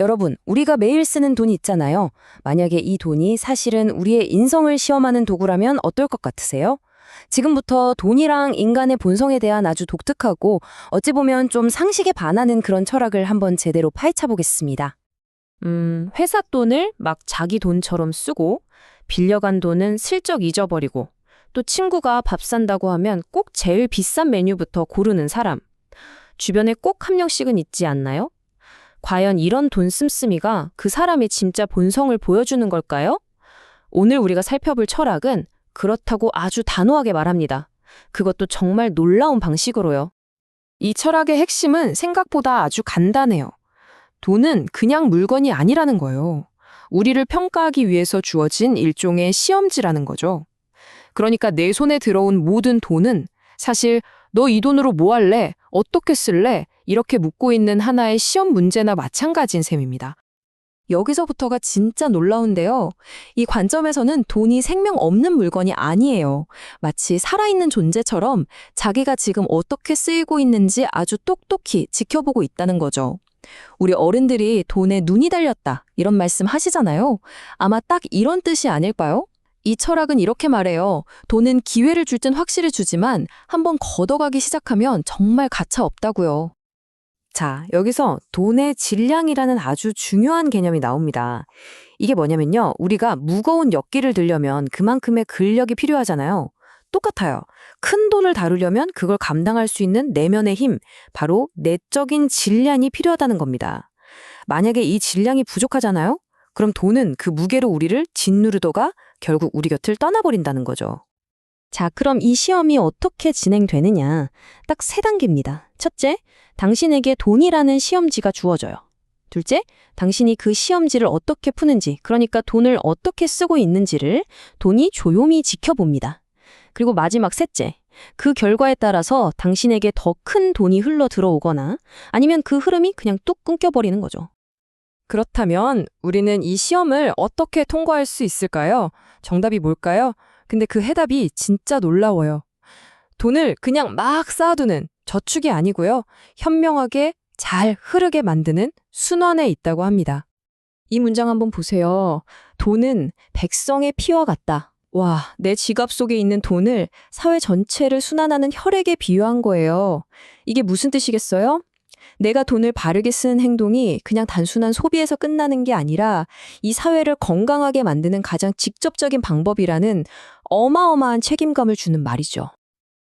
여러분, 우리가 매일 쓰는 돈 있잖아요. 만약에 이 돈이 사실은 우리의 인성을 시험하는 도구라면 어떨 것 같으세요? 지금부터 돈이랑 인간의 본성에 대한 아주 독특하고 어찌 보면 좀 상식에 반하는 그런 철학을 한번 제대로 파헤쳐 보겠습니다. 음, 회사 돈을 막 자기 돈처럼 쓰고 빌려간 돈은 슬쩍 잊어버리고 또 친구가 밥 산다고 하면 꼭 제일 비싼 메뉴부터 고르는 사람. 주변에 꼭 한 명씩은 있지 않나요? 과연 이런 돈 씀씀이가 그 사람의 진짜 본성을 보여주는 걸까요? 오늘 우리가 살펴볼 철학은 그렇다고 아주 단호하게 말합니다. 그것도 정말 놀라운 방식으로요. 이 철학의 핵심은 생각보다 아주 간단해요. 돈은 그냥 물건이 아니라는 거예요. 우리를 평가하기 위해서 주어진 일종의 시험지라는 거죠. 그러니까 내 손에 들어온 모든 돈은 사실 너 이 돈으로 뭐 할래? 어떻게 쓸래? 이렇게 묻고 있는 하나의 시험 문제나 마찬가지인 셈입니다. 여기서부터가 진짜 놀라운데요. 이 관점에서는 돈이 생명 없는 물건이 아니에요. 마치 살아있는 존재처럼 자기가 지금 어떻게 쓰이고 있는지 아주 똑똑히 지켜보고 있다는 거죠. 우리 어른들이 돈에 눈이 달렸다 이런 말씀 하시잖아요. 아마 딱 이런 뜻이 아닐까요? 이 철학은 이렇게 말해요. 돈은 기회를 줄 땐 확실히 주지만 한번 걷어가기 시작하면 정말 가차 없다고요. 자, 여기서 돈의 질량이라는 아주 중요한 개념이 나옵니다. 이게 뭐냐면요. 우리가 무거운 엿기를 들려면 그만큼의 근력이 필요하잖아요. 똑같아요. 큰 돈을 다루려면 그걸 감당할 수 있는 내면의 힘, 바로 내적인 질량이 필요하다는 겁니다. 만약에 이 질량이 부족하잖아요? 그럼 돈은 그 무게로 우리를 짓누르더가 결국 우리 곁을 떠나버린다는 거죠. 자, 그럼 이 시험이 어떻게 진행되느냐? 딱 세 단계입니다. 첫째, 당신에게 돈이라는 시험지가 주어져요. 둘째, 당신이 그 시험지를 어떻게 푸는지, 그러니까 돈을 어떻게 쓰고 있는지를 돈이 조용히 지켜봅니다. 그리고 마지막 셋째, 그 결과에 따라서 당신에게 더 큰 돈이 흘러 들어오거나 아니면 그 흐름이 그냥 뚝 끊겨버리는 거죠. 그렇다면 우리는 이 시험을 어떻게 통과할 수 있을까요? 정답이 뭘까요? 근데 그 해답이 진짜 놀라워요. 돈을 그냥 막 쌓아두는 저축이 아니고요. 현명하게 잘 흐르게 만드는 순환에 있다고 합니다. 이 문장 한번 보세요. 돈은 백성의 피와 같다. 와, 내 지갑 속에 있는 돈을 사회 전체를 순환하는 혈액에 비유한 거예요. 이게 무슨 뜻이겠어요? 내가 돈을 바르게 쓰는 행동이 그냥 단순한 소비에서 끝나는 게 아니라 이 사회를 건강하게 만드는 가장 직접적인 방법이라는 어마어마한 책임감을 주는 말이죠.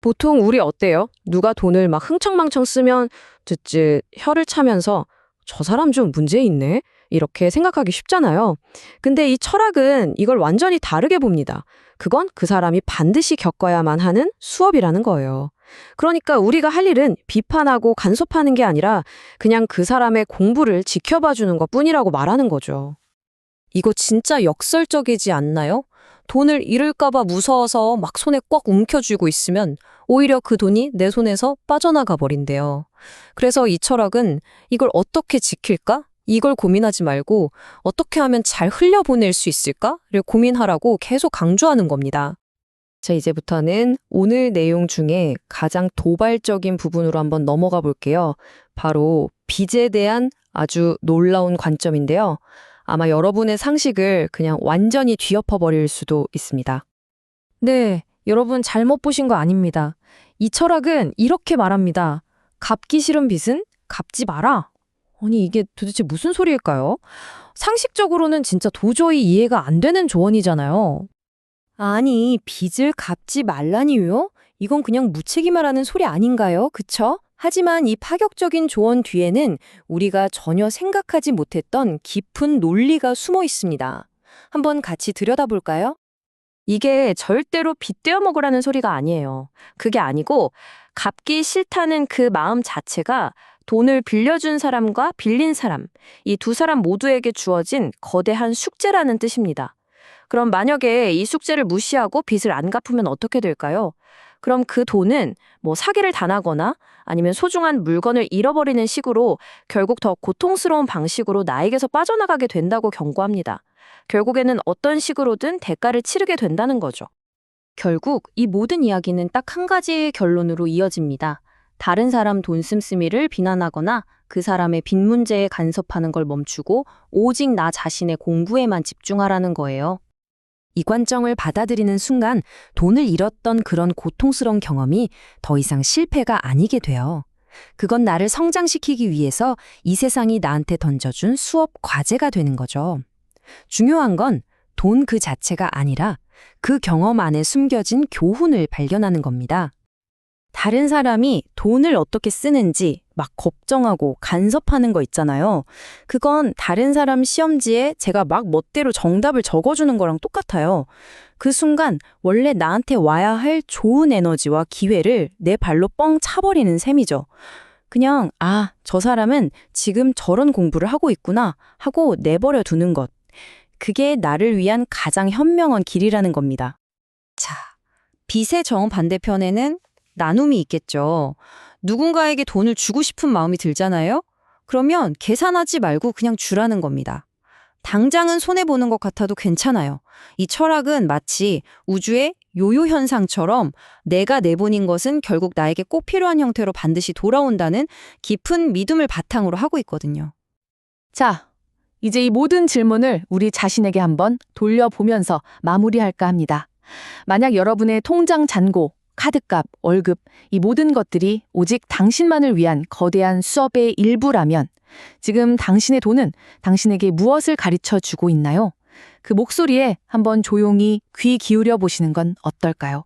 보통 우리 어때요? 누가 돈을 막 흥청망청 쓰면 듣지 혀를 차면서 저 사람 좀 문제 있네? 이렇게 생각하기 쉽잖아요. 근데 이 철학은 이걸 완전히 다르게 봅니다. 그건 그 사람이 반드시 겪어야만 하는 수업이라는 거예요. 그러니까 우리가 할 일은 비판하고 간섭하는 게 아니라 그냥 그 사람의 공부를 지켜봐 주는 것 뿐이라고 말하는 거죠. 이거 진짜 역설적이지 않나요? 돈을 잃을까봐 무서워서 막 손에 꽉 움켜쥐고 있으면 오히려 그 돈이 내 손에서 빠져나가 버린대요. 그래서 이 철학은 이걸 어떻게 지킬까? 이걸 고민하지 말고 어떻게 하면 잘 흘려보낼 수 있을까를 고민하라고 계속 강조하는 겁니다. 자, 이제부터는 오늘 내용 중에 가장 도발적인 부분으로 한번 넘어가 볼게요. 바로 빚에 대한 아주 놀라운 관점인데요. 아마 여러분의 상식을 그냥 완전히 뒤엎어 버릴 수도 있습니다. 네, 여러분 잘못 보신 거 아닙니다. 이 철학은 이렇게 말합니다. 갚기 싫은 빚은 갚지 마라. 아니, 이게 도대체 무슨 소리일까요? 상식적으로는 진짜 도저히 이해가 안 되는 조언이잖아요. 아니, 빚을 갚지 말라니요? 이건 그냥 무책임하라는 소리 아닌가요? 그쵸? 하지만 이 파격적인 조언 뒤에는 우리가 전혀 생각하지 못했던 깊은 논리가 숨어 있습니다. 한번 같이 들여다볼까요? 이게 절대로 빚 떼어 먹으라는 소리가 아니에요. 그게 아니고 갚기 싫다는 그 마음 자체가 돈을 빌려준 사람과 빌린 사람, 이 두 사람 모두에게 주어진 거대한 숙제라는 뜻입니다. 그럼 만약에 이 숙제를 무시하고 빚을 안 갚으면 어떻게 될까요? 그럼 그 돈은 뭐 사기를 당하거나 아니면 소중한 물건을 잃어버리는 식으로 결국 더 고통스러운 방식으로 나에게서 빠져나가게 된다고 경고합니다. 결국에는 어떤 식으로든 대가를 치르게 된다는 거죠. 결국 이 모든 이야기는 딱 한 가지의 결론으로 이어집니다. 다른 사람 돈 씀씀이를 비난하거나 그 사람의 빚 문제에 간섭하는 걸 멈추고 오직 나 자신의 공부에만 집중하라는 거예요. 이 관점을 받아들이는 순간 돈을 잃었던 그런 고통스러운 경험이 더 이상 실패가 아니게 돼요. 그건 나를 성장시키기 위해서 이 세상이 나한테 던져준 수업 과제가 되는 거죠. 중요한 건 돈 그 자체가 아니라 그 경험 안에 숨겨진 교훈을 발견하는 겁니다. 다른 사람이 돈을 어떻게 쓰는지 막 걱정하고 간섭하는 거 있잖아요. 그건 다른 사람 시험지에 제가 막 멋대로 정답을 적어주는 거랑 똑같아요. 그 순간 원래 나한테 와야 할 좋은 에너지와 기회를 내 발로 뻥 차버리는 셈이죠. 그냥, 아, 저 사람은 지금 저런 공부를 하고 있구나 하고 내버려 두는 것. 그게 나를 위한 가장 현명한 길이라는 겁니다. 자, 빚의 정 반대편에는 나눔이 있겠죠. 누군가에게 돈을 주고 싶은 마음이 들잖아요? 그러면 계산하지 말고 그냥 주라는 겁니다. 당장은 손해보는 것 같아도 괜찮아요. 이 철학은 마치 우주의 요요 현상처럼 내가 내보낸 것은 결국 나에게 꼭 필요한 형태로 반드시 돌아온다는 깊은 믿음을 바탕으로 하고 있거든요. 자, 이제 이 모든 질문을 우리 자신에게 한번 돌려보면서 마무리할까 합니다. 만약 여러분의 통장 잔고, 카드값, 월급, 이 모든 것들이 오직 당신만을 위한 거대한 수업의 일부라면 지금 당신의 돈은 당신에게 무엇을 가르쳐 주고 있나요? 그 목소리에 한번 조용히 귀 기울여 보시는 건 어떨까요?